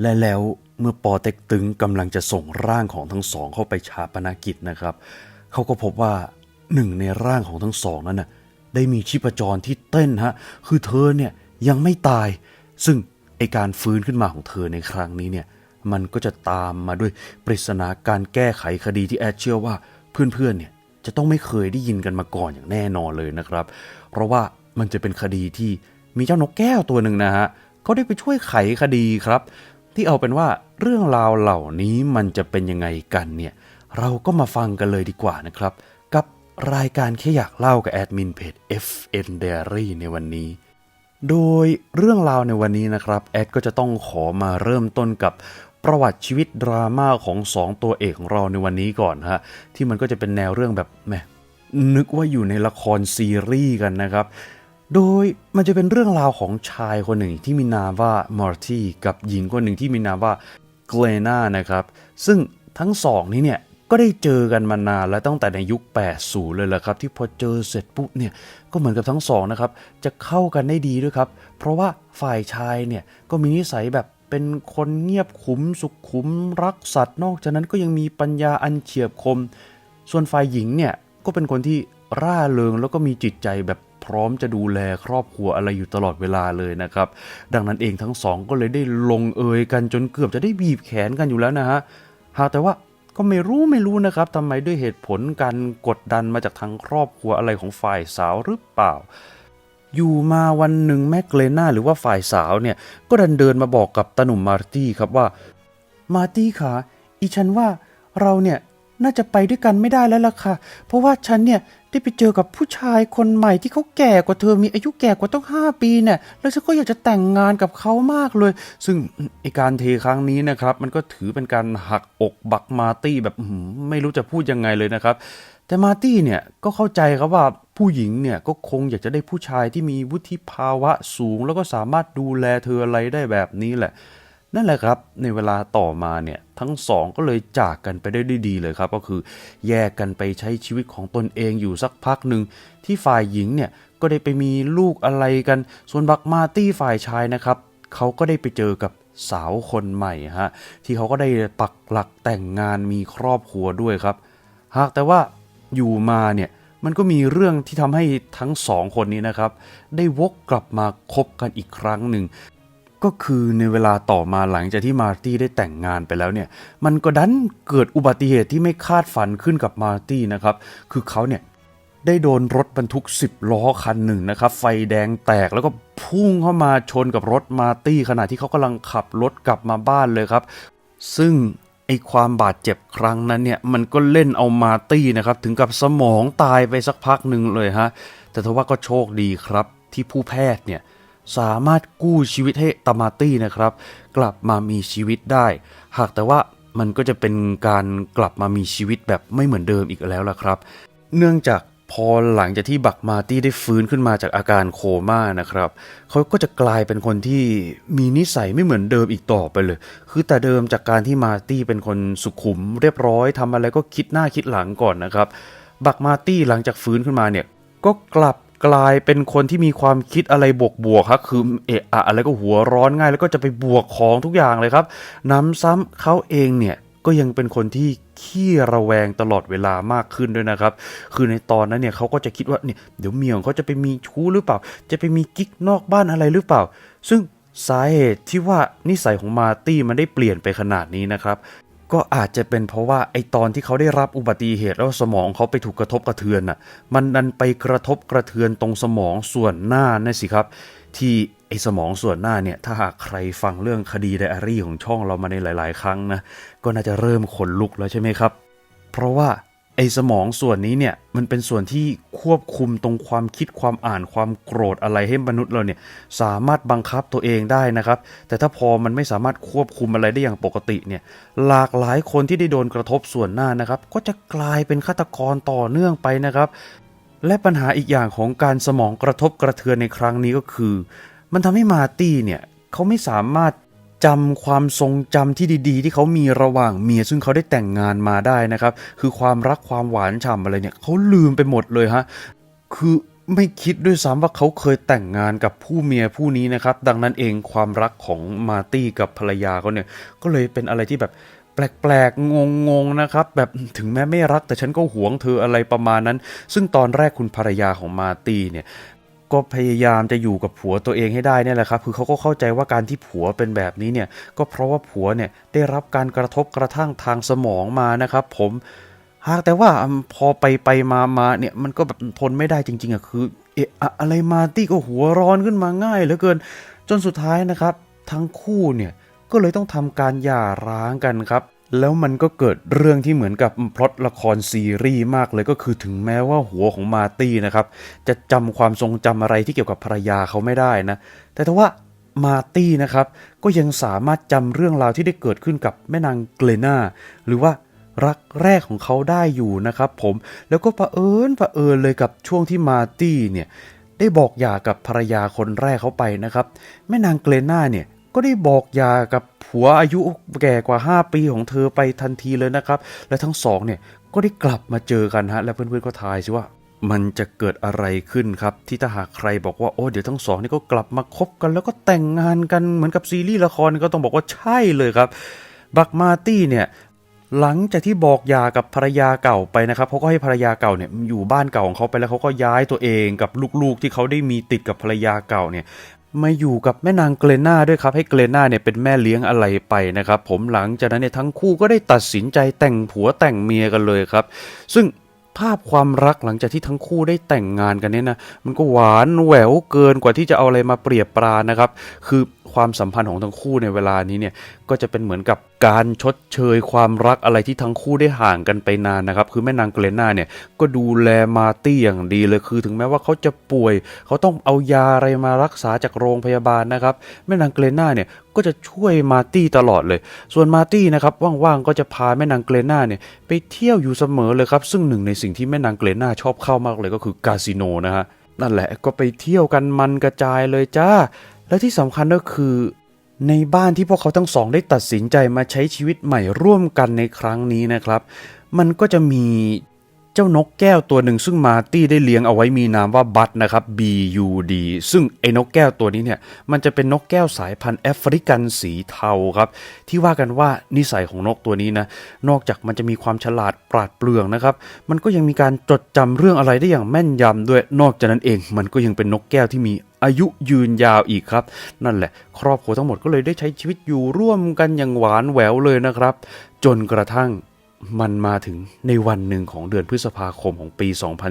และแล้วเมื่อปอเต็กตึงกำลังจะส่งร่างของทั้งสองเข้าไปชาปนกิจนะครับ เขาก็พบว่าหนึ่งในร่างของทั้งสองนั้นน่ะได้มีชีพจรที่เต้นฮะ คือเธอเนี่ยยังไม่ตาย ซึ่งไอการฟื้นขึ้นมาของเธอในครั้งนี้เนี่ย มันก็จะตามมาด้วยปริศนาการแก้ไขคดีที่แอดเชื่อว่าเพื่อนๆเนี่ยจะต้องไม่เคยได้ยินกันมาก่อนอย่างแน่นอนเลยนะครับ เพราะว่ามันจะเป็นคดีที่มีเจ้านกแก้วตัวหนึ่งนะฮะเขาได้ไปช่วยไขคดีครับ ที่เอาเป็นว่าเรื่องราวเหล่านี้มันจะเป็นยังไงกันเนี่ย เราก็มาฟังกันเลยดีกว่านะครับ กับรายการแค่อยากเล่ากับแอดมินเพจ FN Diary ในวันนี้ โดยเรื่องราวในวันนี้นะครับแอดก็จะต้องขอมาเริ่มต้นกับประวัติชีวิตดราม่าของสองตัวเอกของเราในวันนี้ก่อนฮะที่มันก็จะเป็นแนวเรื่องแบบแหมนึกว่าอยู่ในละครซีรีส์กันนะครับ โดยมันจะเป็นเรื่องราวของชายคนหนึ่งที่มีนามว่ามาร์ตี้กับหญิงคนหนึ่งที่มีนามว่าเกลนานะครับ ซึ่งทั้งสองนี้เนี่ยก็ได้เจอกันมานานแล้วตั้งแต่ในยุค 80 เลยแหละครับ ที่พอเจอเสร็จปุ๊บเนี่ยก็เหมือนกับทั้งสองนะครับ จะเข้ากันได้ดีด้วยครับ เพราะว่าฝ่ายชายเนี่ยก็มีนิสัยแบบเป็นคนเงียบขุมสุขขุมรักสัตว์ นอกจากนั้นก็ยังมีปัญญาอันเฉียบคม ส่วนฝ่ายหญิงเนี่ยก็เป็นคนที่ร่าเริงแล้วก็มีจิตใจแบบ พร้อมจะดูแลครอบครัวอะไรอยู่ตลอดเวลาเลยนะครับ ดังนั้นเองทั้งสองก็เลยได้ลงเอยกันจนเกือบจะได้บีบแขนกันอยู่แล้วนะฮะหาแต่ว่าก็ไม่รู้ไม่รู้นะครับทำไมด้วยเหตุผลการกดดันมาจากทางครอบครัวอะไรของฝ่ายสาวหรือเปล่า อยู่มาวันหนึ่งแม่เกรน่าหรือว่าฝ่ายสาวเนี่ย ก็ดันเดินมาบอกกับตาหนุ่มมาร์ตี้ครับว่า มาร์ตี้ขาอีฉันว่าเราเนี่ยน่าจะไปด้วยกันไม่ได้แล้วล่ะค่ะ เพราะว่าฉันเนี่ย ได้ไปเจอกับผู้ชายคนใหม่ที่เขาแก่กว่าเธอมีอายุแก่กว่าต้องห้าปีเนี่ยแล้วฉันก็อยากจะแต่งงานกับเขามากเลย ซึ่งไอการเทครั้งนี้นะครับ มันก็ถือเป็นการหักอกบักมาตี้แบบไม่รู้จะพูดยังไงเลยนะครับ แต่มาตี้เนี่ยก็เข้าใจครับว่าผู้หญิงเนี่ยก็คงอยากจะได้ผู้ชายที่มีวุฒิภาวะสูง แล้วก็สามารถดูแลเธออะไรได้แบบนี้แหละ นั่นแหละครับ ในเวลาต่อมาเนี่ยทั้งสองก็เลยจากกันไปได้ด้วยดีเลยครับ ก็คือแยกกันไปใช้ชีวิตของตนเองอยู่สักพักหนึ่งที่ฝ่ายหญิงเนี่ยก็ได้ไปมีลูกอะไรกัน ส่วนบักมาตี้ฝ่ายชายนะครับเขาก็ได้ไปเจอกับสาวคนใหม่ฮะที่เขาก็ได้ปักหลักแต่งงานมีครอบครัวด้วยครับ หากแต่ว่าอยู่มาเนี่ยมันก็มีเรื่องที่ทำให้ทั้งสองคนนี้นะครับ ได้วกกลับมาคบกันอีกครั้งหนึ่ง ก็คือในเวลาต่อมาหลังจากที่มาร์ตี้ได้แต่งงานไปแล้วเนี่ย มันก็ดันเกิดอุบัติเหตุที่ไม่คาดฝันขึ้นกับมาร์ตี้นะครับ คือเขาเนี่ยได้โดนรถบรรทุก 10 ล้อคันหนึ่งนะครับ ไฟแดงแตกแล้วก็พุ่งเข้ามาชนกับรถมาร์ตี้ขณะที่เขากำลังขับรถกลับมาบ้านเลยครับ ซึ่งไอความบาดเจ็บครั้งนั้นเนี่ย มันก็เล่นเอามาร์ตี้นะครับ ถึงกับสมองตายไปสักพักหนึ่งเลยฮะ แต่ทว่าก็โชคดีครับที่ผู้แพทย์เนี่ย สามารถกู้ชีวิตให้ตามาตี้นะครับ กลับมามีชีวิตได้ หากแต่ว่ามันก็จะเป็นการกลับมามีชีวิตแบบไม่เหมือนเดิมอีกแล้วล่ะครับ เนื่องจากพอหลังจากที่บักมาตี้ได้ฟื้นขึ้นมาจากอาการโคม่านะครับ เขาก็จะกลายเป็นคนที่มีนิสัยไม่เหมือนเดิมอีกต่อไปเลย คือแต่เดิมจากการที่มาตี้เป็นคนสุขุม เรียบร้อยทำอะไรก็คิดหน้าคิดหลังก่อนนะครับ บักมาตี้หลังจากฟื้นขึ้นมาเนี่ยก็กลับ กลายเป็นคนที่มีความคิดอะไรบวกบวกๆครับคือเอะอะอะไรก็หัวร้อนง่าย แล้วก็จะไปบวกของทุกอย่างเลยครับน้ำซ้ำเขาเองเนี่ยก็ยังเป็นคนที่ขี้ระแวงตลอดเวลามากขึ้นด้วยนะครับ คือในตอนนั้นเนี่ยเขาก็จะคิดว่าเนี่ยเดี๋ยวเมียของเขาจะไปมีชู้หรือเปล่า จะไปมีกิ๊กนอกบ้านอะไรหรือเปล่า ซึ่งสาเหตุที่ว่านิสัยของมาร์ตี้มันได้เปลี่ยนไปขนาดนี้นะครับ ก็อาจจะเป็นเพราะว่าไอตอนที่เขาได้รับอุบัติเหตุแล้วสมองเขาไปถูกกระทบกระเทือนน่ะ มันดันไปกระทบกระเทือนตรงสมองส่วนหน้านั่นสิครับ ที่ไอสมองส่วนหน้าเนี่ยถ้าหากใครฟังเรื่องคดีไดอารี่ของช่องเรามาในหลาย ๆ ครั้งนะก็น่าจะเริ่มขนลุกแล้วใช่ไหมครับ เพราะว่า ไอ้สมองส่วนนี้เนี่ยมันเป็นส่วนที่ควบคุมตรงความคิดความอ่านความโกรธอะไรให้มนุษย์เราเนี่ยสามารถบังคับตัวเองได้นะครับ แต่ถ้าพอมันไม่สามารถควบคุมอะไรได้อย่างปกติเนี่ยหลากหลายคนที่ได้โดนกระทบส่วนหน้านะครับ ก็จะกลายเป็นฆาตกรต่อเนื่องไปนะครับ และปัญหาอีกอย่างของการสมองกระทบกระเทือนในครั้งนี้ก็คือ มันทำให้มาตี้เนี่ยเขาไม่สามารถ จำความทรงจำที่ดีๆ ที่เขามีระหว่างเมียซึ่งเขาได้แต่งงานมาได้นะครับ คือความรักความหวานฉ่ำอะไรเนี่ยเขาลืมไปหมดเลยฮะคือไม่คิดด้วยซ้ำว่าเขาเคยแต่งงานกับผู้เมียผู้นี้นะครับ ดังนั้นเองความรักของมาตี้กับภรรยาเขาเนี่ย ก็เลยเป็นอะไรที่แบบแปลกๆ งงๆ นะครับ แบบถึงแม้ไม่รักแต่ฉันก็หวงเธออะไรประมาณนั้น ซึ่งตอนแรกคุณภรรยาของมาตี้เนี่ย ก็พยายามจะอยู่กับผัวตัวเองให้ได้เนี่ยแหละครับ คือเขาก็เข้าใจว่าการที่ผัวเป็นแบบนี้เนี่ย ก็เพราะว่าผัวเนี่ยได้รับการกระทบกระทั่งทางสมองมานะครับ ผมหากแต่ว่าพอไปไปมามาเนี่ยมันก็แบบทนไม่ได้จริงๆอะคือเอะอะไรมาตี้ก็หัวร้อนขึ้นมาง่ายเหลือเกิน จนสุดท้ายนะครับ ทั้งคู่เนี่ยก็เลยต้องทำการหย่าร้างกันครับ แล้วมันก็เกิดเรื่องที่เหมือนกับพล็อตละครซีรีส์มากเลยก็คือถึงแม้ว่าหัวของมาตี้นะครับ จะจำความทรงจำอะไรที่เกี่ยวกับภรรยาเขาไม่ได้นะ แต่ถ้าว่ามาตี้นะครับ ก็ยังสามารถจำเรื่องราวที่ได้เกิดขึ้นกับแม่นางเกลนาหรือว่ารักแรกของเขาได้อยู่นะครับผมแล้วก็ประเอิญเอิญเลยกับช่วงที่มาตี้เนี่ยได้บอกหย่ากับภรรยาคนแรกเขาไปนะครับ แม่นางเกลนาเนี่ย ก็ได้บอกยากับผัวอายุแก่กว่า 5 ปีของเธอไปทันทีเลยนะครับ และทั้งสองเนี่ยก็ได้กลับมาเจอกันฮะ และเพื่อนๆก็ทายสิว่ามันจะเกิดอะไรขึ้นครับ ที่ถ้าหากใครบอกว่าโอ้เดี๋ยวทั้งสองนี่ก็กลับมาคบกัน แล้วก็แต่งงานกันเหมือนกับซีรีส์ละครก็ต้องบอกว่าใช่เลยครับ บักมาตี้เนี่ยหลังจากที่บอกยากับภรรยาเก่าไปนะครับเขาก็ให้ภรรยาเก่าเนี่ยอยู่บ้านเก่าของเขาไปแล้วเขาก็ย้ายตัวเองกับลูกๆที่เขาได้มีติดกับภรรยาเก่าเนี่ย มาอยู่กับแม่นางเกรนาด้วยครับ ให้เกรนาเนี่ยเป็นแม่เลี้ยงอะไรไปนะครับ ผมหลังจากนั้นเนี่ยทั้งคู่ก็ได้ตัดสินใจแต่งผัวแต่งเมียกันเลยครับ ซึ่งภาพความรักหลังจากที่ทั้งคู่ได้แต่งงานกันเนี่ยนะมันก็หวานแหววเกินกว่าที่จะเอาอะไรมาเปรียบปรานะครับ คือ ความสัมพันธ์ของทั้งคู่ในเวลานี้เนี่ยก็จะเป็นเหมือนกับการชดเชยความรักอะไรที่ทั้งคู่ได้ห่างกันไปนานนะครับ คือแม่นางเกรน่าเนี่ยก็ดูแลมาตี้อย่างดีเลยคือ ถึงแม้ว่าเขาจะป่วย เขาต้องเอายาอะไรมารักษาจากโรงพยาบาลนะครับ แม่นางเกรน่าเนี่ยก็จะช่วยมาตี้ตลอดเลย ส่วนมาตี้นะครับว่างๆก็จะพาแม่นางเกรน่าเนี่ยไปเที่ยวอยู่เสมอเลยครับซึ่งหนึ่งในสิ่งที่แม่นางเกรน่าชอบเข้ามากเลยก็คือคาสิโนนะฮะนั่นแหละก็ไปเที่ยวกันมันกระจายเลยจ้า และที่สำคัญก็คือ ในบ้านที่พวกเขาทั้งสองได้ตัดสินใจมาใช้ชีวิตใหม่ร่วมกันในครั้งนี้นะครับ มันก็จะมี เจ้านกแก้วตัวหนึ่งซึ่งมาตี้ได้เลี้ยงเอาไว้มีนามว่าบัตนะครับ B U D ซึ่งไอ้นกแก้วตัวนี้เนี่ยมันจะเป็นนกแก้วสายพันธุ์แอฟริกันสีเทาครับ ที่ว่ากันว่านิสัยของนกตัวนี้นะนอกจากมันจะมีความฉลาดปราดเปรื่องนะครับ มันก็ยังมีการจดจำเรื่องอะไรได้อย่างแม่นยำด้วยนอกจากนั้นเอง มันก็ยังเป็นนกแก้วที่มีอายุยืนยาวอีกครับ นั่นแหละ ครอบครัวทั้งหมดก็เลยได้ใช้ชีวิตอยู่ร่วมกันอย่างหวานแหววเลยนะครับ จนกระทั่ง มันมาถึงในวันหนึ่งของเดือนพฤษภาคมของปี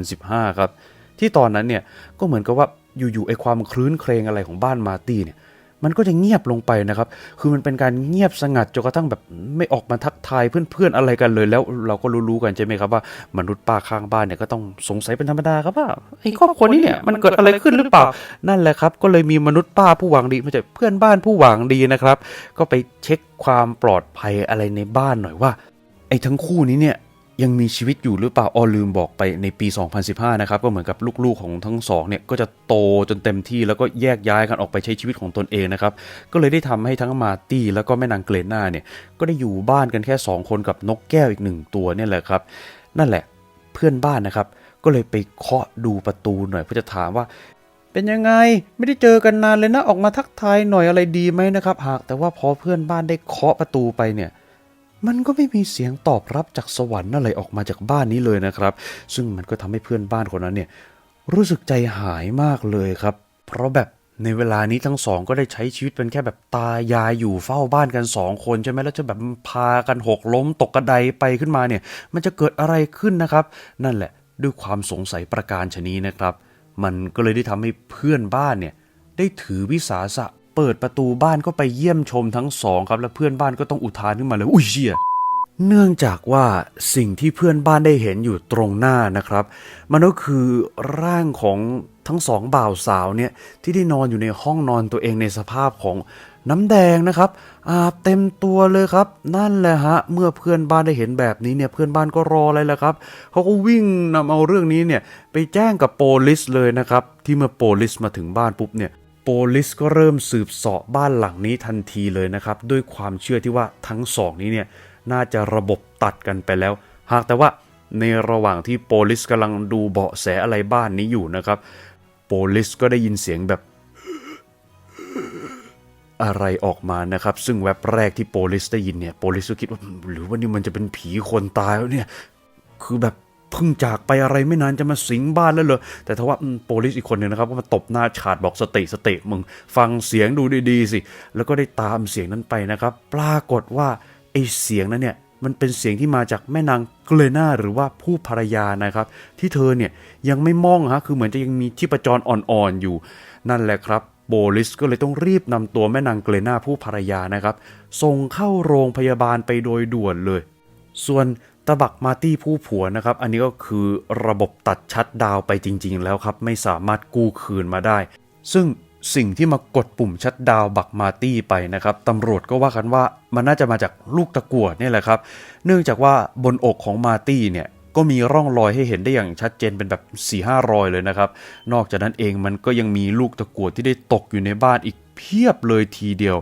2015 ครับ ที่ตอนนั้นเนี่ยก็เหมือนกับว่าอยู่ๆไอ้ความคลื้นเครงอะไรของบ้านมาร์ตี้เนี่ยมันก็จะเงียบลงไปนะครับ คือมันเป็นการเงียบสงัดจนกระทั่งแบบไม่ออกมาทักทายเพื่อนๆอะไรกันเลย แล้วเราก็รู้ๆกันใช่ไหมครับว่ามนุษย์ป้าข้างบ้านเนี่ยก็ต้องสงสัยเป็นธรรมดาครับว่าไอ้ครอบครัวนี้เนี่ยมันเกิดอะไรขึ้นหรือเปล่า นั่นแหละครับ ก็เลยมีมนุษย์ป้าผู้หวังดีมาจากเพื่อนบ้านผู้หวังดีนะครับ ก็ไปเช็คความปลอดภัยอะไรในบ้านหน่อยว่า ไอ้ทั้งคู่นี้เนี่ยยังมีชีวิตอยู่หรือเปล่าออลืมบอกไปในปี 2015 นะครับ ก็เหมือนกับลูกๆของทั้งสองเนี่ยก็จะโตจนเต็มที่แล้วก็แยกย้ายกันออกไปใช้ชีวิตของตนเองนะครับ ก็เลยได้ทำให้ทั้งมาตี้แล้วก็แม่นางเกรน่าเนี่ยก็ได้อยู่บ้านกันแค่ 2 คนกับนกแก้วอีกหนึ่งตัวเนี่ยแหละครับ นั่นแหละเพื่อนบ้านนะครับ ก็เลยไปเคาะดูประตูหน่อยเพื่อจะถามว่า เป็นยังไงไม่ได้เจอกันนานเลยนะออกมาทักทายหน่อยอะไรดีไหมนะครับ หากแต่ว่าพอเพื่อนบ้านได้เคาะประตูไปเนี่ย มันก็ไม่มีเสียงตอบรับจากสวรรค์อะไรออกมาจากบ้านนี้เลยนะครับ ซึ่งมันก็ทำให้เพื่อนบ้านคนนั้นเนี่ยรู้สึกใจหายมากเลยครับ เพราะแบบในเวลานี้ทั้งสองก็ได้ใช้ชีวิตเป็นแค่แบบตายายอยู่เฝ้าบ้านกันสองคนใช่ไหมแล้วจะแบบพากันหกล้มตกกระไดไปขึ้นมาเนี่ย มันจะเกิดอะไรขึ้นนะครับ นั่นแหละด้วยความสงสัยประการชนีนะครับ มันก็เลยได้ทำให้เพื่อนบ้านเนี่ยได้ถือวิสาสะ เปิดประตูบ้านก็ไปเยี่ยมชมทั้งสองครับ และเพื่อนบ้านก็ต้องอุทานขึ้นมาเลยอุ้ยเชี่ยเนื่องจากว่าสิ่งที่เพื่อนบ้านได้เห็นอยู่ตรงหน้านะครับ มันก็คือร่างของทั้งสองบ่าวสาวเนี่ยที่ได้นอนอยู่ในห้องนอนตัวเองในสภาพของน้ำแดงนะครับ อาบเต็มตัวเลยครับ นั่นแหละฮะ เมื่อเพื่อนบ้านได้เห็นแบบนี้เนี่ยเพื่อนบ้านก็รออะไรล่ะครับเขาก็วิ่งนำเอาเรื่องนี้เนี่ยไปแจ้งกับโปลิสเลยนะครับ ที่เมื่อโปลิสมาถึงบ้านปุ๊บเนี่ย โปลิสก็เริ่มสืบเสาะบ้านหลังนี้ทันทีเลยนะครับ ด้วยความเชื่อที่ว่าทั้งสองนี้เนี่ยน่าจะระบบตัดกันไปแล้ว หากแต่ว่าในระหว่างที่โปลิสกำลังดูเบาะแสอะไรบ้านนี้อยู่นะครับ โปลิสก็ได้ยินเสียงแบบ อะไรออกมานะครับ ซึ่งแว็บแรกที่โปลิสได้ยินเนี่ยโปลิสก็คิดว่าหรือว่านี่มันจะเป็นผีคนตายแล้วเนี่ย คือแบบ เพิ่งจากไปอะไรไม่นานจะมาสิงบ้านแล้วเหรอแต่ทว่าโปลิสอีกคนหนึ่งนะครับก็มาตบหน้าฉาดบอกสติสติมึง ฟังเสียงดูดีๆสิ แล้วก็ได้ตามเสียงนั้นไปนะครับ ปรากฏว่าไอเสียงนั้นเนี่ยมันเป็นเสียงที่มาจากแม่นางเกรนาหรือว่าผู้ภรรยานะครับ ที่เธอเนี่ยยังไม่มองฮะคือเหมือนจะยังมีชีพจรอ่อนๆอยู่ นั่นแหละครับโบลิสก็เลยต้องรีบนำตัวแม่นางเกรนาผู้ภรรยานะครับส่งเข้าโรงพยาบาลไปโดยด่วนเลย ส่วน ตะบักมาตี้ผู้ผัวนะครับ อันนี้ก็คือระบบตัดชัดดาวไปจริง ๆ แล้วครับ ไม่สามารถกู้คืนมาได้ ซึ่งสิ่งที่มากดปุ่มชัดดาวบักมาตี้ไปนะครับตำรวจก็ว่ากันว่ามันน่าจะมาจากลูกตะกั่วนี่แหละครับ เนื่องจากว่าบนอกของมาตี้เนี่ยก็มีร่องรอยให้เห็นได้อย่างชัดเจนเป็นแบบ4ี่ห้ารอยเลยนะครับ นอกจากนั้นเองมันก็ยังมีลูกตะกั่วที่ได้ตกอยู่ในบ้านอีกเพียบเลยทีเดียว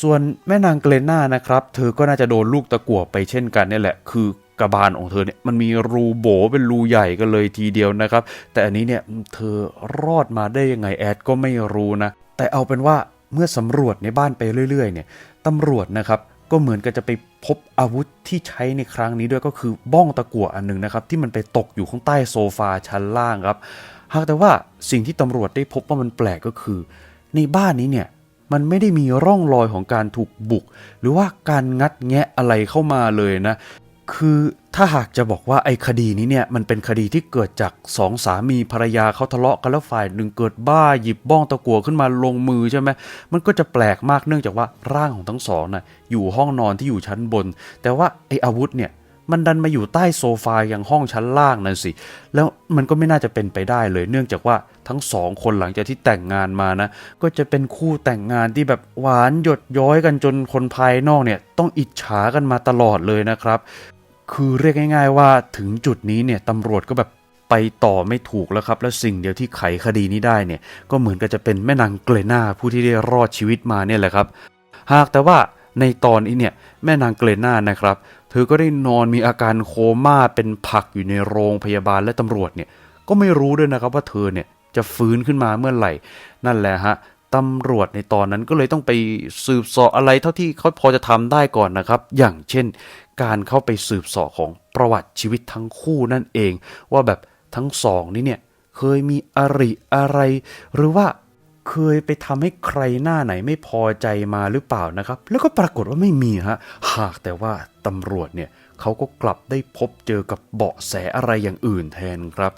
ส่วนแม่นางเกรน่านะครับ เธอก็น่าจะโดนลูกตะกั่วไปเช่นกันนี่แหละ คือ กระบาลของเธอเนี่ยมันมีรูโบเป็นรูใหญ่กันเลยทีเดียวนะครับ แต่อันนี้เนี่ยเธอรอดมาได้ยังไงแอดก็ไม่รู้นะ แต่เอาเป็นว่าเมื่อสำรวจในบ้านไปเรื่อยๆ เนี่ยตำรวจนะครับก็เหมือนกับจะไปพบอาวุธที่ใช้ในครั้งนี้ด้วยก็คือบ้องตะกั่วอันหนึ่งนะครับ ที่มันไปตกอยู่ข้างใต้โซฟาชั้นล่างครับหากแต่ว่าสิ่งที่ตำรวจได้พบว่ามันแปลกก็คือ ในบ้านนี้เนี่ยมันไม่ได้มีร่องรอยของการถูกบุก หรือว่าการงัดแงะอะไรเข้ามาเลยนะ คือถ้าหากจะบอกว่าไอ้คดีนี้เนี่ยมันเป็นคดีที่เกิดจากสองสามีภรรยาเขาทะเลาะกันแล้วฝ่ายหนึ่งเกิดบ้าหยิบบ้องตะกัวขึ้นมาลงมือใช่ไหมมันก็จะแปลกมากเนื่องจากว่าร่างของทั้งสองน่ะอยู่ห้องนอนที่อยู่ชั้นบน แต่ว่าไอ้อาวุธเนี่ยมันดันมาอยู่ใต้โซฟาอย่างห้องชั้นล่างนั่นสิ แล้วมันก็ไม่น่าจะเป็นไปได้เลย เนื่องจากว่าทั้งสองคนหลังจากที่แต่งงานมานะ ก็จะเป็นคู่แต่งงานที่แบบหวานหยดย้อยกันจนคนภายนอกเนี่ย ต้องอิจฉากันมาตลอดเลยนะครับ คือเรียกง่าย ๆ ว่าถึงจุดนี้เนี่ยตำรวจก็แบบไปต่อไม่ถูกแล้วครับ และสิ่งเดียวที่ไขคดีนี้ได้เนี่ย ก็เหมือนกับจะเป็นแม่นางเกรนาผู้ที่ได้รอดชีวิตมาเนี่ยแหละครับ หากแต่ว่าในตอนนี้เนี่ยแม่นางเกรนานะครับ เธอก็ได้นอนมีอาการโคม่าเป็นผักอยู่ในโรงพยาบาลและตำรวจเนี่ยก็ไม่รู้ด้วยนะครับว่าเธอเนี่ยจะฟื้นขึ้นมาเมื่อไหร่ นั่นแหละฮะตำรวจในตอนนั้นก็เลยต้องไปสืบสอบอะไรเท่าที่เขาพอจะทำได้ก่อนนะครับ อย่างเช่น การเข้าไปสืบสอบของประวัติชีวิตทั้งคู่นั่นเอง ว่าแบบทั้งสองนี้เนี่ยเคยมีอริอะไร หรือว่าเคยไปทำให้ใครหน้าไหนไม่พอใจมาหรือเปล่านะครับ แล้วก็ปรากฏว่าไม่มีฮะหากแต่ว่าตำรวจเนี่ยเขาก็กลับได้พบเจอกับเบาะแสอะไรอย่างอื่นแทนครับ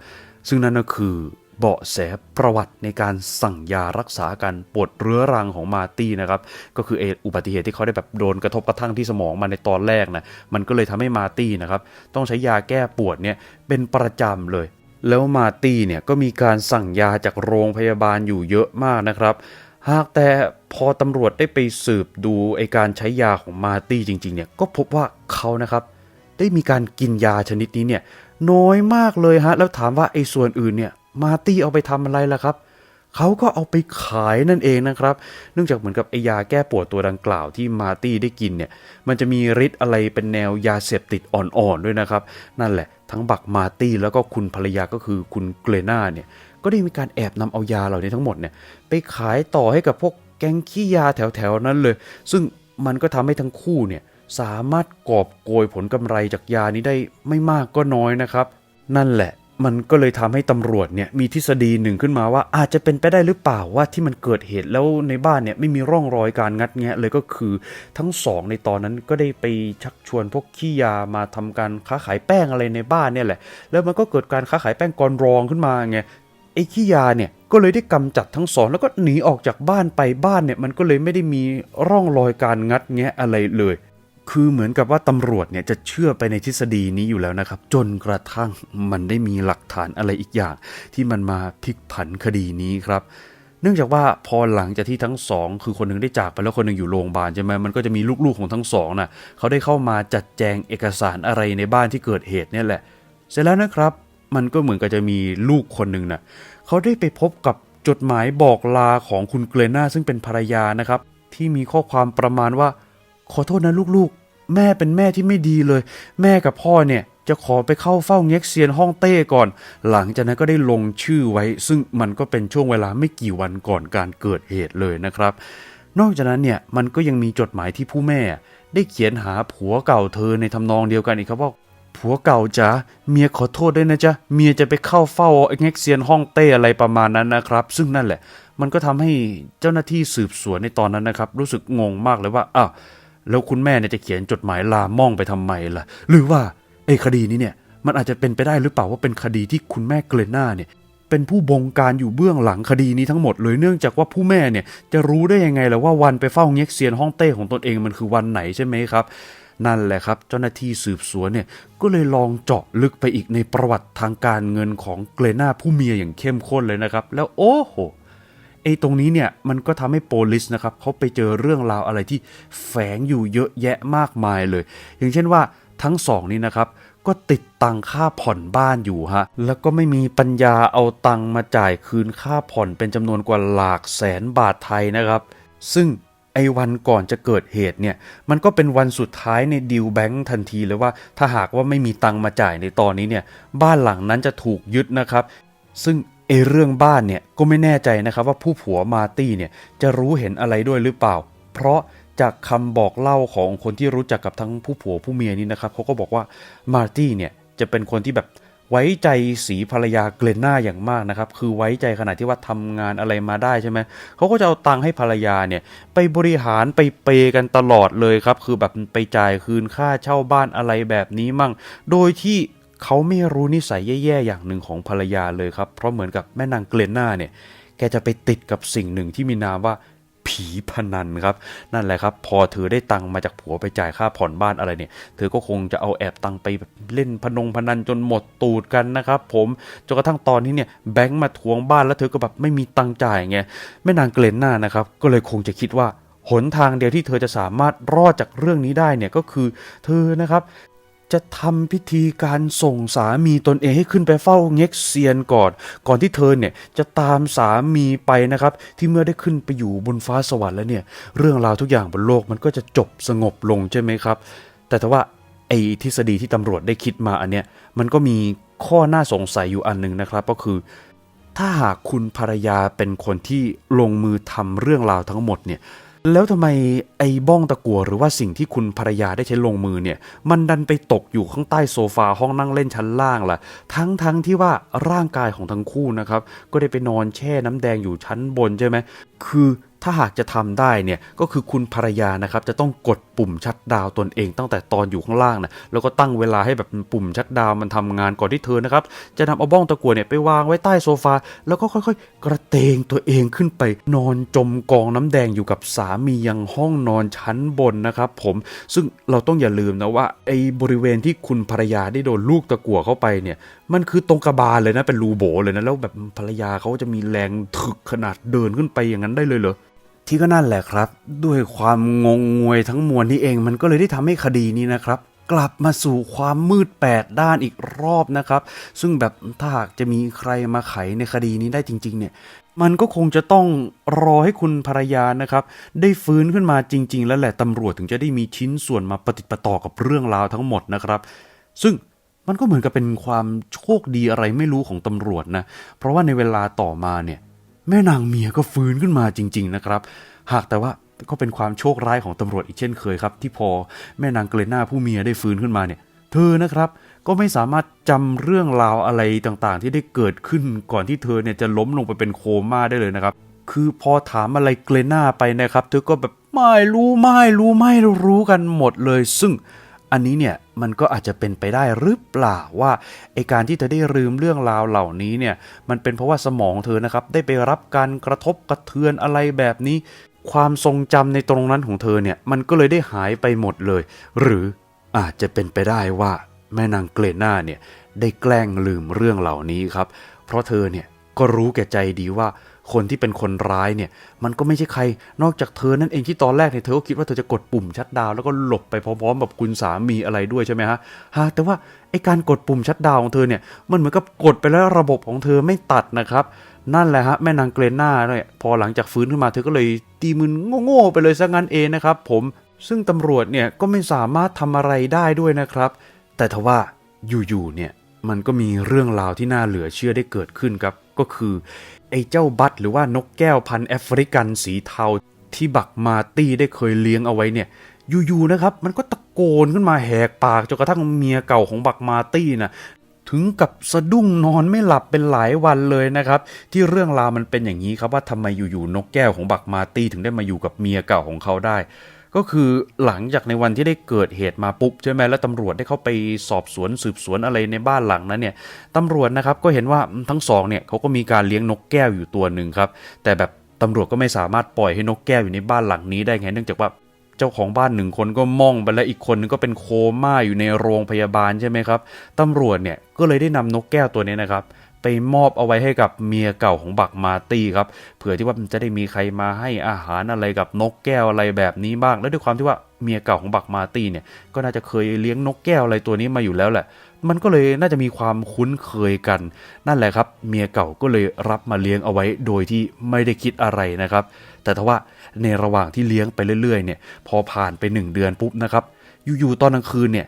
ซึ่งนั่นก็คือ เบาะแสประวัติในการสั่งยารักษาการปวดเรื้อรังของมาตี้นะครับก็คือเออุบัติเหตุที่เขาได้แบบโดนกระทบกระทั่งที่สมองมาในตอนแรกนะมันก็เลยทำให้มาตี้นะครับต้องใช้ยาแก้ปวดเนี่ยเป็นประจำเลยแล้วมาตี้เนี่ยก็มีการสั่งยาจากโรงพยาบาลอยู่เยอะมากนะครับ หากแต่พอตำรวจได้ไปสืบดูไอการใช้ยาของมาตี้จริงๆเนี่ยก็พบว่าเขานะครับ ได้มีการกินยาชนิดนี้เนี่ยน้อยมากเลยฮะ แล้วถามว่าไอส่วนอื่นเนี่ย มาตี้เอาไปทำอะไรล่ะครับเขาก็เอาไปขายนั่นเองนะครับ เนื่องจากเหมือนกับไอยาแก้ปวดตัวดังกล่าวที่มาตี้ได้กินเนี่ย มันจะมีฤทธิ์อะไรเป็นแนวยาเสพติดอ่อนๆด้วยนะครับ นั่นแหละ ทั้งบักมาตี้แล้วก็คุณภรรยาก็คือคุณเกรนาเนี่ย ก็ได้มีการแอบนำเอายาเหล่านี้ทั้งหมดเนี่ยไปขายต่อให้กับพวกแก๊งขี้ยาแถวๆนั้นเลย ซึ่งมันก็ทำให้ทั้งคู่เนี่ยสามารถกอบโกยผลกำไรจากยานี้ได้ไม่มากก็น้อยนะครับ นั่นแหละ มันก็เลยทำให้ตำรวจเนี่ยมีทฤษฎีหนึ่งขึ้นมาว่า อาจจะเป็นไปได้หรือเปล่าว่าที่มันเกิดเหตุแล้วในบ้านเนี่ยไม่มีร่องรอยการงัดแงะเลยก็คือทั้งสองในตอนนั้นก็ได้ไปชักชวนพวกขี้ยามาทำการค้าขายแป้งอะไรในบ้านเนี่ยแหละ แล้วมันก็เกิดการค้าขายแป้งกรรองขึ้นมาไงไอ้ขี้ยาเนี่ยก็เลยได้กำจัดทั้งสองแล้วก็หนีออกจากบ้านไปบ้านเนี่ยมันก็เลยไม่ได้มีร่องรอยการงัดแงะอะไรเลย คือเหมือนกับว่าตำรวจเนี่ยจะเชื่อไปในทฤษฎีนี้อยู่แล้วนะครับ จนกระทั่งมันได้มีหลักฐานอะไรอีกอย่าง ที่มันมาพลิกผันคดีนี้ครับเนื่องจากว่าพอหลังจากที่ทั้งสองคือคนหนึ่งได้จากไปแล้วคนหนึ่งอยู่โรงพยาบาลใช่ไหมมันก็จะมีลูกๆของทั้งสองน่ะเขาได้เข้ามาจัดแจงเอกสารอะไรในบ้านที่เกิดเหตุเนี่ยแหละ เสร็จแล้วนะครับ มันก็เหมือนกับจะมีลูกคนหนึ่งน่ะเขาได้ไปพบกับจดหมายบอกลาของคุณเกรนาซึ่งเป็นภรรยานะครับ ที่มีข้อความประมาณว่า ขอโทษนะลูกๆ แม่เป็นแม่ที่ไม่ดีเลย แม่กับพ่อเนี่ยจะขอไปเข้าเฝ้าเง็กเซียนฮ่องเต้ก่อน หลังจากนั้นก็ได้ลงชื่อไว้ ซึ่งมันก็เป็นช่วงเวลาไม่กี่วันก่อนการเกิดเหตุเลยนะครับ นอกจากนั้นเนี่ยมันก็ยังมีจดหมายที่ผู้แม่ ได้เขียนหาผัวเก่าเธอในทำนองเดียวกันอีกครับว่าผัวเก่าจ๋าเมียขอโทษด้วยนะจ๊ะเมียจะไปเข้าเฝ้าเง็กเซียนฮ่องเต้อะไรประมาณนั้นนะครับ ซึ่งนั่นแหละ มันก็ทำให้เจ้าหน้าที่สืบสวนในตอนนั้นนะครับ รู้สึกงงมากเลยว่าอ้าว แล้วคุณแม่เนี่ยจะเขียนจดหมายลาม่องไปทำไมล่ะ หรือว่าไอ้คดีนี้เนี่ยมันอาจจะเป็นไปได้หรือเปล่าว่าเป็นคดีที่คุณแม่เกรน่าเนี่ยเป็นผู้บงการอยู่เบื้องหลังคดีนี้ทั้งหมดเลยเนื่องจากว่าผู้แม่เนี่ยจะรู้ได้ยังไงล่ะว่าวันไปเฝ้าเง็กเซียนฮ่องเต้ของตนเองมันคือวันไหนใช่ไหมครับ นั่นแหละครับ เจ้าหน้าที่สืบสวนเนี่ยก็เลยลองเจาะลึกไปอีกในประวัติทางการเงินของเกรนาผู้เมียอย่างเข้มข้นเลยนะครับ แล้วโอ้โห ไอ้ตรงนี้เนี่ยมันก็ทำให้โปลิสนะครับเขาไปเจอเรื่องราวอะไรที่แฝงอยู่เยอะแยะมากมายเลย อย่างเช่นว่าทั้งสองนี้นะครับก็ติดตังค่าผ่อนบ้านอยู่ฮะ แล้วก็ไม่มีปัญญาเอาตังมาจ่ายคืนค่าผ่อนเป็นจำนวนกว่าหลากแสนบาทไทยนะครับ ซึ่งไอ้วันก่อนจะเกิดเหตุเนี่ย มันก็เป็นวันสุดท้ายในดีลแบงค์ทันทีเลยว่า ถ้าหากว่าไม่มีตังมาจ่ายในตอนนี้เนี่ย บ้านหลังนั้นจะถูกยึดนะครับ ซึ่ง ไอ้เรื่องบ้านเนี่ยก็ไม่แน่ใจนะครับว่าผู้ผัวมาตี้เนี่ยจะรู้เห็นอะไรด้วยหรือเปล่า เพราะจากคำบอกเล่าของคนที่รู้จักกับทั้งผู้ผัวผู้เมียนี่นะครับเขาก็บอกว่ามาร์ตี้เนี่ยจะเป็นคนที่แบบไว้ใจสีภรรยาเกรนน่าอย่างมากนะครับ คือไว้ใจขนาดที่ว่าทำงานอะไรมาได้ใช่ไหมเขาก็จะเอาตังค์ให้ภรรยาเนี่ย ไปบริหารไปเปย์กันตลอดเลยครับ คือแบบไปจ่ายคืนค่าเช่าบ้านอะไรแบบนี้มั่ง โดยที่ เขาไม่รู้นิสัยแย่ๆอย่างหนึ่งของภรรยาเลยครับ เพราะเหมือนกับแม่นางเกลนน่าเนี่ยแกจะไปติดกับสิ่งหนึ่งที่มีนามว่าผีพนันครับ นั่นแหละครับ พอเธอได้ตังมาจากผัวไปจ่ายค่าผ่อนบ้านอะไรเนี่ย เธอก็คงจะเอาแอบตังไปเล่นพนงพนันจนหมดตูดกันนะครับผมจนกระทั่งตอนนี้เนี่ยแบงค์มาทวงบ้านแล้วเธอก็แบบไม่มีตังจ่ายไงแม่นางเกลนน่านะครับ ก็เลยคงจะคิดว่าหนทางเดียวที่เธอจะสามารถรอดจากเรื่องนี้ได้เนี่ยก็คือเธอนะครับ จะทำพิธีการส่งสามีตนเองให้ขึ้นไปเฝ้าเง็กเซียนก่อน ก่อนที่เธอเนี่ยจะตามสามีไปนะครับ ที่เมื่อได้ขึ้นไปอยู่บนฟ้าสวรรค์แล้วเนี่ย เรื่องราวทุกอย่างบนโลกมันก็จะจบสงบลงใช่ไหมครับ แต่ถ้าว่าไอ้ทฤษฎีที่ตำรวจได้คิดมาอันเนี้ยมันก็มีข้อน่าสงสัยอยู่อันหนึ่งนะครับ ก็คือ ถ้าหากคุณภรรยาเป็นคนที่ลงมือทำเรื่องราวทั้งหมดเนี่ย แล้วทำไมไอ้บ้องตะกัวหรือว่าสิ่งที่คุณภรรยาได้ใช้ลงมือเนี่ย มันดันไปตกอยู่ข้างใต้โซฟาห้องนั่งเล่นชั้นล่างล่ะ ทั้งทั้งที่ว่าร่างกายของทั้งคู่นะครับ ก็ได้ไปนอนแช่น้ำแดงอยู่ชั้นบนใช่ไหมคือ ถ้าหากจะทำได้เนี่ยก็คือคุณภรรยานะครับจะต้องกดปุ่มชัดดาวตนเองตั้งแต่ตอนอยู่ข้างล่างนะแล้วก็ตั้งเวลาให้แบบปุ่มชัดดาวมันทำงานก่อนที่เธอนะครับจะนำเอาบ้องตะกัวเนี่ยไปวางไว้ใต้โซฟา แล้วก็ค่อยๆ กระเตงตัวเองขึ้นไปนอนจมกองน้ำแดงอยู่กับสามียังห้องนอนชั้นบนนะครับผมซึ่งเราต้องอย่าลืมนะว่าไอ้บริเวณที่คุณภรรยาได้โดนลูกตะกัวเข้าไปเนี่ยมันคือตรงกระบาลเลยนะเป็นรูโบเลยนะแล้วแบบภรรยาเขาจะมีแรงถึกขนาดเดินขึ้นไปอย่างนั้นได้เลยเหรอ ที่ก็นั่นแหละครับ ด้วยความงงงวยทั้งมวลนี้เองมันก็เลยได้ทำให้คดีนี้นะครับกลับมาสู่ความมืดแปดด้านอีกรอบนะครับ ซึ่งแบบถ้าหากจะมีใครมาไขในคดีนี้ได้จริง ๆ เนี่ย มันก็คงจะต้องรอให้คุณภรรยานะครับ ได้ฟื้นขึ้นมาจริง ๆ แล้วแหละตำรวจถึงจะได้มีชิ้นส่วนมาปฏิประต่อกับเรื่องราวทั้งหมดนะครับ ซึ่งมันก็เหมือนกับเป็นความโชคดีอะไรไม่รู้ของตำรวจนะ เพราะว่าในเวลาต่อมาเนี่ย แม่นางเมียก็ฟื้นขึ้นมาจริง ๆ นะครับ หากแต่ว่าก็เป็นความโชคร้ายของตำรวจอีกเช่นเคยครับ ที่พอแม่นางเกรน่าผู้เมียได้ฟื้นขึ้นมาเนี่ย เธอนะครับก็ไม่สามารถจำเรื่องราวอะไรต่างๆ ที่ได้เกิดขึ้นก่อนที่เธอเนี่ยจะล้มลงไปเป็นโคม่าได้เลยนะครับ คือพอถามอะไรเกรน่าไปนะครับ เธอก็แบบไม่รู้ไม่รู้ไม่รู้กันหมดเลย ซึ่ง อันนี้เนี่ยมันก็อาจจะเป็นไปได้หรือเปล่าว่าไอการที่เธอได้ลืมเรื่องราวเหล่านี้เนี่ยมันเป็นเพราะว่าสมองเธอนะครับได้ไปรับการกระทบกระเทือนอะไรแบบนี้ ความทรงจำในตรงนั้นของเธอเนี่ยมันก็เลยได้หายไปหมดเลย หรืออาจจะเป็นไปได้ว่าแม่นางเกรน่าเนี่ยได้แกล้งลืมเรื่องเหล่านี้ครับ เพราะเธอเนี่ยก็รู้แก่ใจดีว่า คนที่เป็นคนร้ายเนี่ย มันก็ไม่ใช่ใคร นอกจากเธอนั่นเองที่ตอนแรกเนี่ยเธอก็คิดว่าเธอจะกดปุ่มชัดดาวแล้วก็หลบไปพร้อมๆกับคุณสามีอะไรด้วยใช่ไหมฮะฮะแต่ว่าไอการกดปุ่มชัดดาวของเธอเนี่ยมันเหมือนกับกดไปแล้วระบบของเธอไม่ตัดนะครับนั่นแหละฮะแม่นางเกรน่าเนี่ยพอหลังจากฟื้นขึ้นมาเธอก็เลยตีมือโง่ๆไปเลยซะงั้นเองนะครับผมซึ่งตำรวจเนี่ยก็ไม่สามารถทำอะไรได้ด้วยนะครับ แต่ทว่าอยู่ๆเนี่ยมันก็มีเรื่องราวที่น่าเหลือเชื่อได้เกิดขึ้นครับ ก็คือ ไอ้เจ้าบัตหรือว่านกแก้วพันแอฟริกันสีเทาที่บักมาตี้ได้เคยเลี้ยงเอาไว้เนี่ย อยู่ๆนะครับ มันก็ตะโกนขึ้นมาแหกปากจนกระทั่งเมียเก่าของบักมาตี้นะถึงกับสะดุ้งนอนไม่หลับเป็นหลายวันเลยนะครับ ที่เรื่องราวมันเป็นอย่างนี้ครับว่าทำไมอยู่ๆนกแก้วของบักมาตี้ถึงได้มาอยู่กับเมียเก่าของเขาได้ ก็คือหลังจากในวันที่ได้เกิดเหตุมาปุ๊บใช่ไหมแล้วตำรวจได้เข้าไปสอบสวนสืบสวนอะไรในบ้านหลังนั้นเนี่ยตำรวจนะครับก็เห็นว่าทั้งสองเนี่ยเขาก็มีการเลี้ยงนกแก้วอยู่ตัวหนึ่งครับ แต่แบบตำรวจก็ไม่สามารถปล่อยให้นกแก้วอยู่ในบ้านหลังนี้ได้ไงเนื่องจากว่าเจ้าของบ้านหนึ่งคนก็ม่องไปแล้วอีกคนนึงก็เป็นโคม่าอยู่ในโรงพยาบาลใช่ไหมครับตำรวจเนี่ยก็เลยได้นำนกแก้วตัวนี้นะครับ ไปมอบเอาไว้ให้กับเมียเก่าของบักมาตี้ครับเผื่อที่ว่ามันจะได้มีใครมาให้อาหารอะไรกับนกแก้วอะไรแบบนี้บ้าง แล้วด้วยความที่ว่าเมียเก่าของบักมาตี้เนี่ยก็น่าจะเคยเลี้ยงนกแก้วอะไรตัวนี้มาอยู่แล้วแหละ มันก็เลยน่าจะมีความคุ้นเคยกัน นั่นแหละครับ เมียเก่าก็เลยรับมาเลี้ยงเอาไว้โดยที่ไม่ได้คิดอะไรนะครับ แต่ถ้าว่าในระหว่างที่เลี้ยงไปเรื่อยๆเนี่ยพอผ่านไปหนึ่งเดือนปุ๊บนะครับอยู่ๆตอนกลางคืนเนี่ย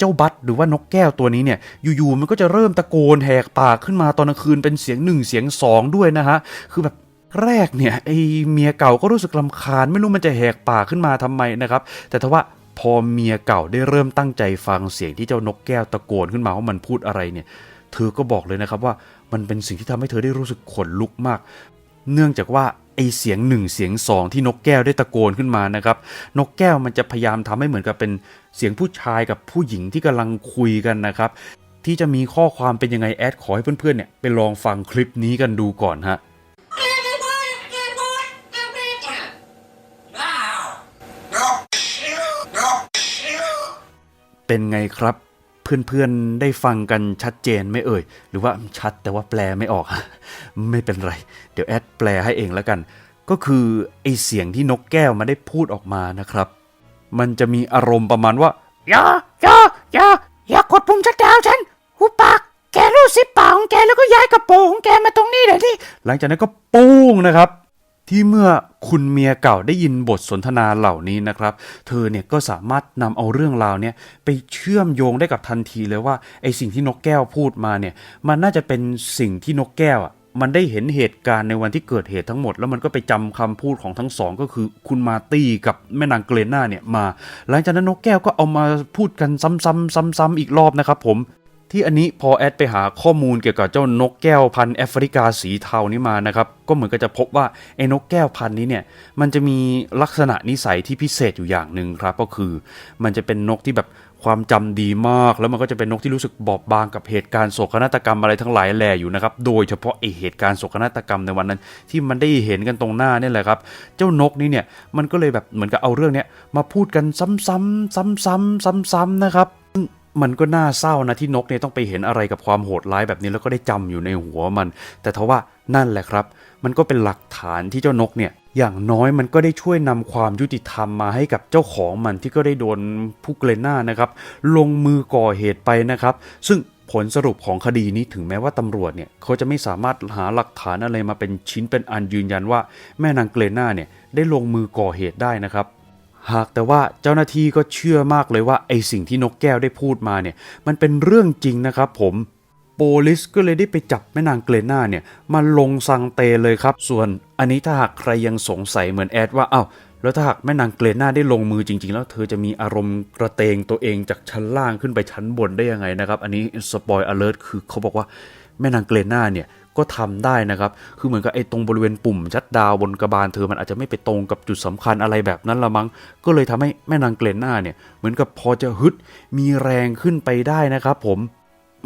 เจ้าบัตหรือว่านกแก้วตัวนี้เนี่ยอยู่ๆมันก็จะเริ่มตะโกนแหกปากขึ้นมาตอนกลางคืนเป็นเสียงหนึ่งเสียงสองด้วยนะฮะคือแบบแรกเนี่ยไอเมียเก่าก็รู้สึกลำคาญไม่รู้มันจะแหกปากขึ้นมาทำไมนะครับแต่ถ้าว่าพอเมียเก่าได้เริ่มตั้งใจฟังเสียงที่เจ้านกแก้วตะโกนขึ้นมาว่ามันพูดอะไรเนี่ย เธอก็บอกเลยนะครับว่ามันเป็นสิ่งที่ทำให้เธอได้รู้สึกขนลุกมาก เนื่องจากว่าไอเสียงหนึ่งเสียงสองที่นกแก้วได้ตะโกนขึ้นมานะครับ นกแก้วมันจะพยายามทำให้เหมือนกับเป็นเสียงผู้ชายกับผู้หญิงที่กำลังคุยกันนะครับ ที่จะมีข้อความเป็นยังไงแอดขอให้เพื่อนๆเนี่ยไปลองฟังคลิปนี้กันดูก่อนฮะ เป็นไงครับ เพื่อนๆได้ฟังกันชัดเจนไหม่เอ่ย หรือว่าชัดแต่ว่าแปลไม่ออก ไม่เป็นไร เดี๋ยวแอดแปลให้เองแล้วกัน ก็คือไอเสียงที่นกแก้วมันได้พูดออกมานะครับ มันจะมีอารมณ์ประมาณว่าอย่าอย่าอย่าอย่ากดปุ่มชัดดาวน์ฉันหูปากแกรู้สิปากของแกแล้วก็ย้ายกระโปรงของแกมาตรงนี้เดี๋ยวนี้หลังจากนั้นก็ปุ้งนะครับ ที่เมื่อคุณเมียเก่าได้ยินบทสนทนาเหล่านี้นะครับ เธอเนี่ยก็สามารถนำเอาเรื่องราวเนี่ยไปเชื่อมโยงได้กับทันทีเลยว่าไอสิ่งที่นกแก้วพูดมาเนี่ยมันน่าจะเป็นสิ่งที่นกแก้วอะมันได้เห็นเหตุการณ์ในวันที่เกิดเหตุทั้งหมด แล้วมันก็ไปจำคำพูดของทั้งสองก็คือคุณมาตี้กับแม่นางเกรน่าเนี่ยมา หลังจากนั้นนกแก้วก็เอามาพูดกันซ้ำๆซ้ำๆอีกรอบนะครับผม ที่อันนี้พอแอดไปหาข้อมูลเกี่ยวกับเจ้านกแก้วพันธุ์แอฟริกาสีเทานี้มานะครับ ก็เหมือนกับจะพบว่าไอ้นกแก้วพันธุ์นี้เนี่ย มันจะมีลักษณะนิสัยที่พิเศษอยู่อย่างหนึ่งครับ ก็คือ มันจะเป็นนกที่แบบความจำดีมาก แล้วมันก็จะเป็นนกที่รู้สึกบอบบางกับเหตุการณ์โศกนาฏกรรมอะไรทั้งหลายแหล่อยู่นะครับ โดยเฉพาะไอเหตุการณ์โศกนาฏกรรมในวันนั้น ที่มันได้เห็นกันตรงหน้านี่แหละครับ เจ้านกนี้เนี่ยมันก็เลยแบบเหมือนกับเอาเรื่องเนี้ยมาพูดกันซ้ำๆซ้ำๆซ้ำๆนะครับ มันก็น่าเศร้านะที่นกเนี่ยต้องไปเห็นอะไรกับความโหดร้ายแบบนี้แล้วก็ได้จำอยู่ในหัวมัน แต่ทว่านั่นแหละครับ มันก็เป็นหลักฐานที่เจ้านกเนี่ยอย่างน้อยมันก็ได้ช่วยนำความยุติธรรมมาให้กับเจ้าของมันที่ก็ได้โดนผู้เกรน่านะครับลงมือก่อเหตุไปนะครับ ซึ่งผลสรุปของคดีนี้ถึงแม้ว่าตำรวจเนี่ยเขาจะไม่สามารถหาหลักฐานอะไรมาเป็นชิ้นเป็นอันยืนยันว่าแม่นางเกรน่าเนี่ยได้ลงมือก่อเหตุได้นะครับ หากแต่ว่าเจ้าหน้าที่ก็เชื่อมากเลยว่าไอสิ่งที่นกแก้วได้พูดมาเนี่ย มันเป็นเรื่องจริงนะครับผมโปลิสก็เลยได้ไปจับแม่นางเกรน่าเนี่ยมาลงสังเตเลยครับ ส่วนอันนี้ถ้าหากใครยังสงสัยเหมือนแอดว่าอ้าวแล้วถ้าหากแม่นางเกรน่าได้ลงมือจริง ๆ แล้วเธอจะมีอารมณ์กระเตงตัวเองจากชั้นล่างขึ้นไปชั้นบนได้ยังไงนะครับ อันนี้สปอยอเลอร์คือเขาบอกว่าแม่นางเกรน่าเนี่ย ก็ทำได้นะครับ คือเหมือนกับไอ้ตรงบริเวณปุ่มชัดดาวบนกระบาลเธอมันอาจจะไม่ไปตรงกับจุดสำคัญอะไรแบบนั้นละมั้ง ก็เลยทำให้แม่นางเกรนน่าเนี่ย เหมือนกับพอจะฮึดมีแรงขึ้นไปได้นะครับผม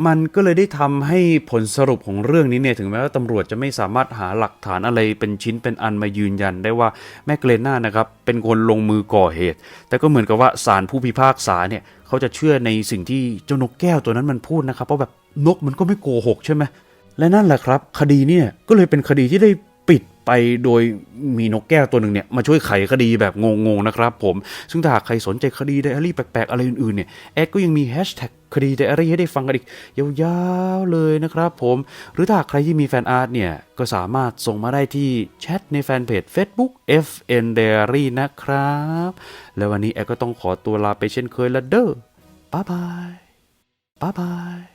มันก็เลยได้ทำให้ผลสรุปของเรื่องนี้เนี่ยถึงแม้ว่าตำรวจจะไม่สามารถหาหลักฐานอะไรเป็นชิ้นเป็นอันมายืนยันได้ว่าแม่เกรนน่านะครับเป็นคนลงมือก่อเหตุ แต่ก็เหมือนกับว่าศาลผู้พิพากษาเนี่ยเขาจะเชื่อในสิ่งที่เจ้านกแก้วตัวนั้นมันพูดนะครับเพราะแบบนกมันก็ไม่โกหกใช่ไหม และนั่นแหละครับ คดีเนี่ยก็เลยเป็นคดีที่ได้ปิดไปโดยมีนกแก้วตัวหนึ่งเนี่ยมาช่วยไขคดีแบบงงๆนะครับผมซึ่งถ้าหากใครสนใจคดีไดอารี่แปลกๆอะไรอื่นๆเนี่ยแอดก็ยังมีแฮชแท็กคดีไดอารี่ให้ได้ฟังกันอีกยาวๆเลยนะครับผมหรือถ้าใครที่มีแฟนอาร์ตเนี่ยก็สามารถส่งมาได้ที่แชทในแฟนเพจ Facebook FN Diary นะครับ แล้ววันนี้แอดก็ต้องขอตัวลาไปเช่นเคยละเด้อบ๊ายบายบ๊ายบาย